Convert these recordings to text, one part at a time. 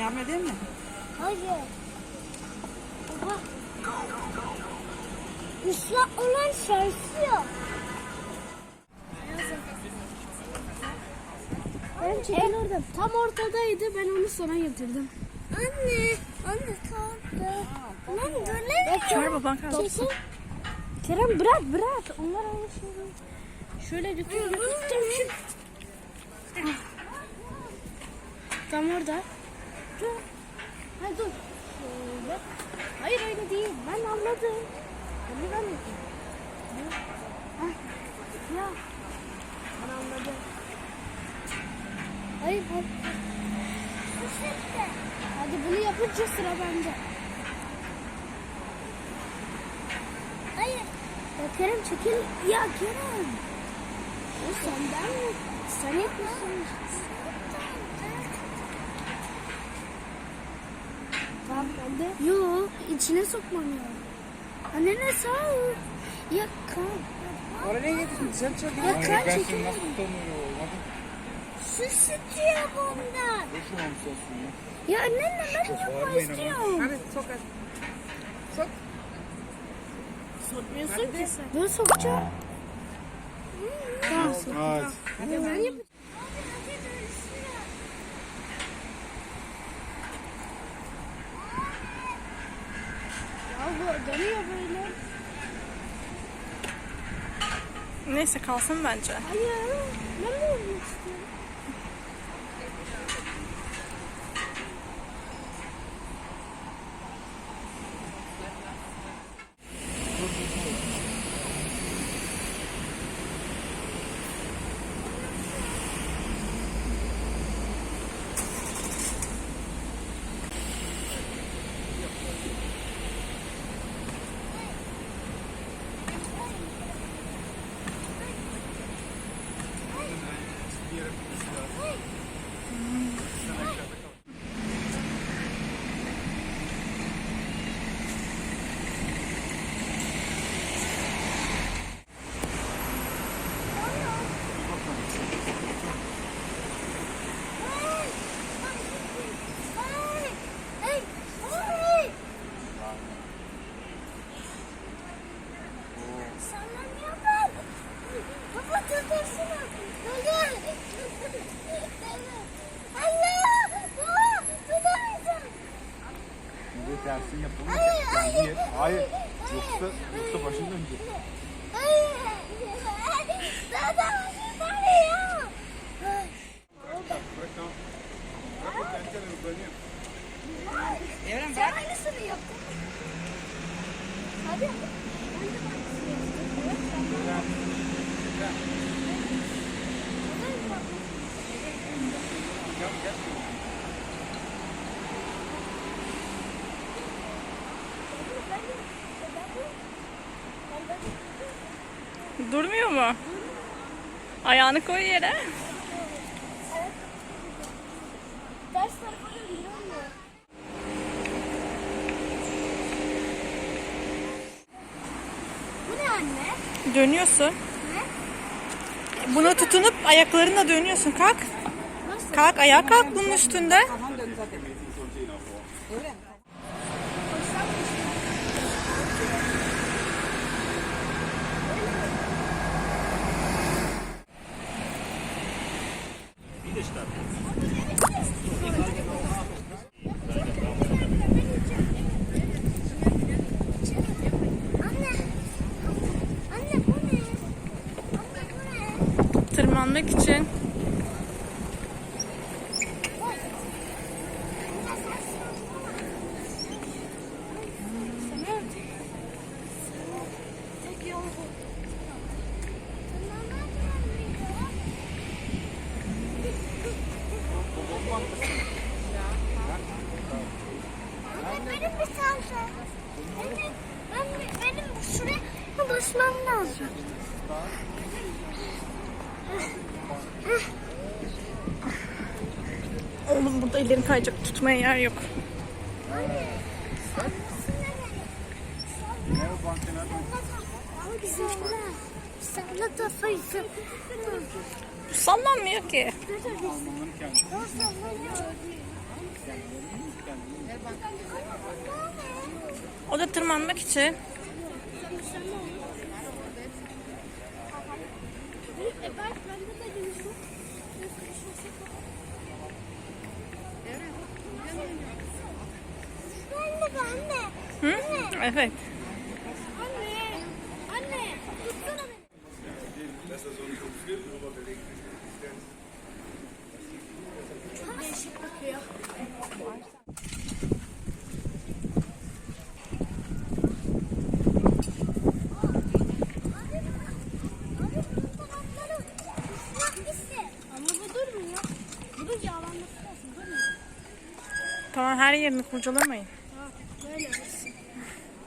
Yardım edeyim mi? Hayır. Baba. Islak olan şaşıyor. Ben çekin oradan. Tam ortadaydı. Ben onu sana getirdim. Anne. Anne kaldı. Lan böyle Çağır baban kalsın. Kerem bırak bırak. Onlar aynı şey değil. Şöyle götür götür. Ah. Tam orada. Dur. Hayır dur. Şöyle. Hayır öyle değil. Ben anladım. Onu ben yapayım. Hah. Ya. Ben anladım. Hayır hayır. Hadi bunu yapınca sıra bende. Hayır. Ya Kerem çekil. Ya Kerem. O senden mi? Sen yapmışsın. Tamam bende. Yo içine sokmam ya. Anne ne sağ ol. Ya kan. Oraya getirdin. Sen çok Ya kan Ben çekil. nasıl Su sıçıyor bundan. ya? Ya anne ne ben yapmak istiyorum. Hadi sok hadi. Sok. Sokmuyorsun ki sen. Ben sokacağım. Tamam sok. Hadi. Hadi ben yapacağım. Ya bu dönüyor böyle. Neyse kalsın bence. Hayır. Ben de yapmak istiyorum. Tersini yapalım. Hayır, hayır. Hayır. Yoksa, yoksa başın dönecek. Ya. Bırak tamam. Bırak o tencereyi uzanıyor. Evren Sen aynısını yaptın. Hadi. Gel gel. Durmuyor mu? Ayağını koy yere. Bu ne anne? Dönüyorsun. Buna tutunup ayaklarınla dönüyorsun. Kalk. Nasıl? Kalk ayağa kalk bunun üstünde. Tırmanmak için. Benim ben, benim şuraya basmam lazım. Oğlum burada ellerin kayacak. Tutmaya yer yok. Sallanmıyor ki. O da tırmanmak için. E bak bende de dönüşüm. Ben de ben de. Hı? Evet. Anne. Anne. Tutsana beni. Değişik kokuyor. Tamam her yerini kurcalamayın. Ha, böyle olsun.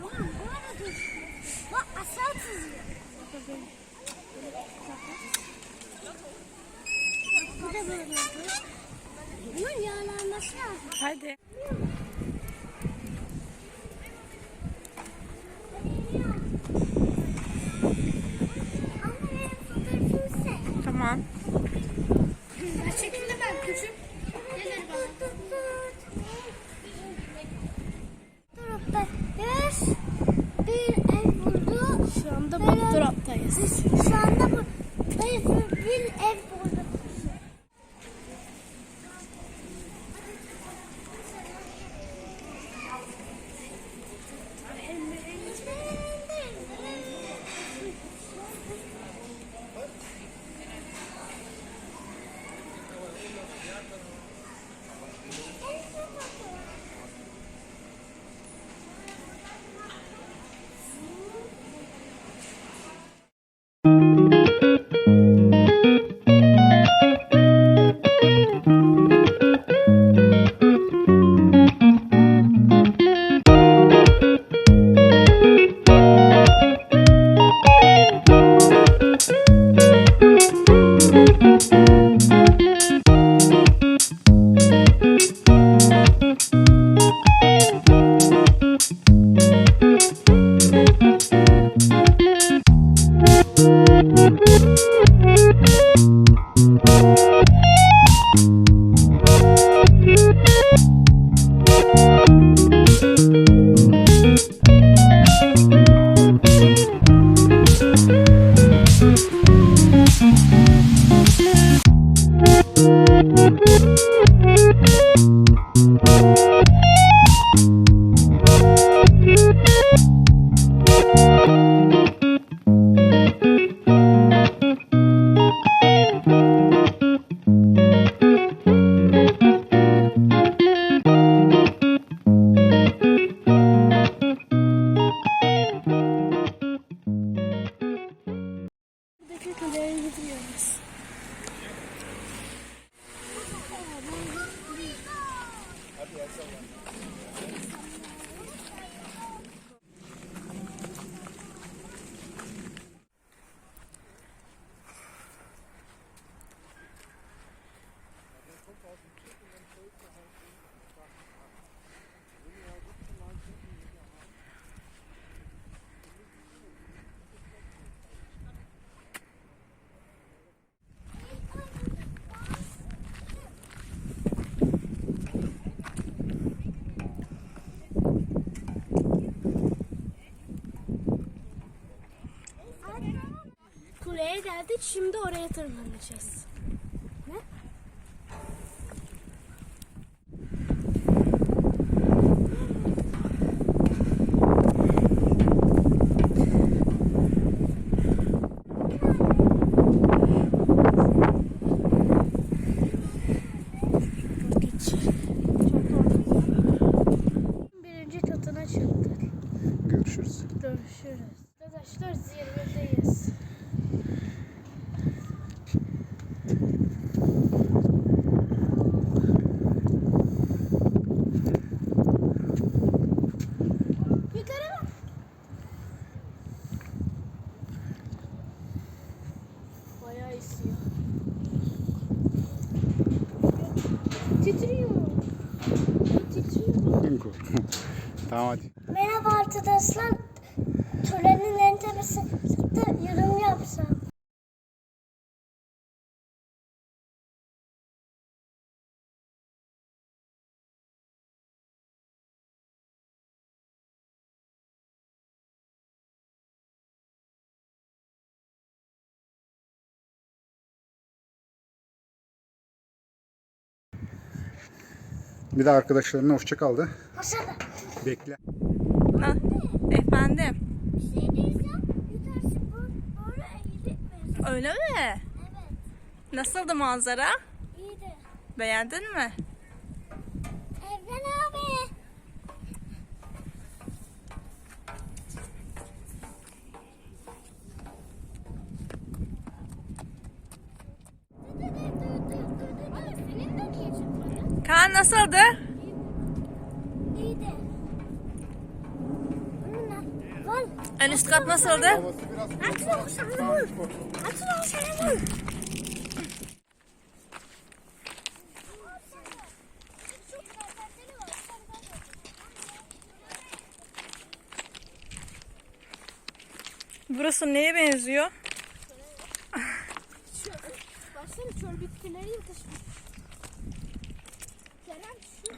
Tamam, bu arada dur. Bak aşağı çiziyor. Böyle oldu. Bunun yağlanması lazım. Hadi. Tamam. Çekildi ben küçük. Gelir bana. Bir ev buldu. Şu anda bu taraftayız. Şu anda bu bir ev buldu. kamerayı bitiriyoruz. Şimdi oraya tırmanacağız. Bir de arkadaşlarına hoşça kaldı. Aşağıda. Bekle. Ha, efendim. Bir şey diyeceğim. Yukarısı bu. Böyle eğilip? Öyle mi? Evet. Nasıldı manzara? İyiydi. Beğendin mi? Nasıldı? İyiydi. En üst kat nasıldı? Burası neye benziyor? Baksana çöl bitkileri yetişmiş. Kerem şu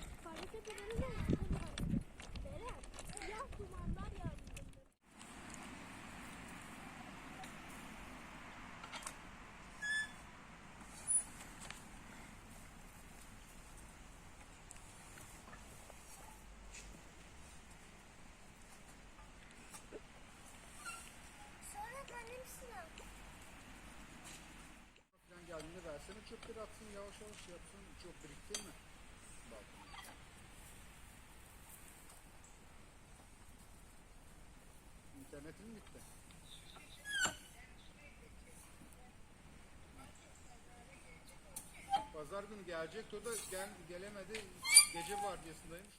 benim sıram. Falan geldiğinde versene çöpleri atsın yavaş yavaş yapsın çok biriktirme. Pazar günü gelecek o da gel, gelemedi gece vardiyasındaymış.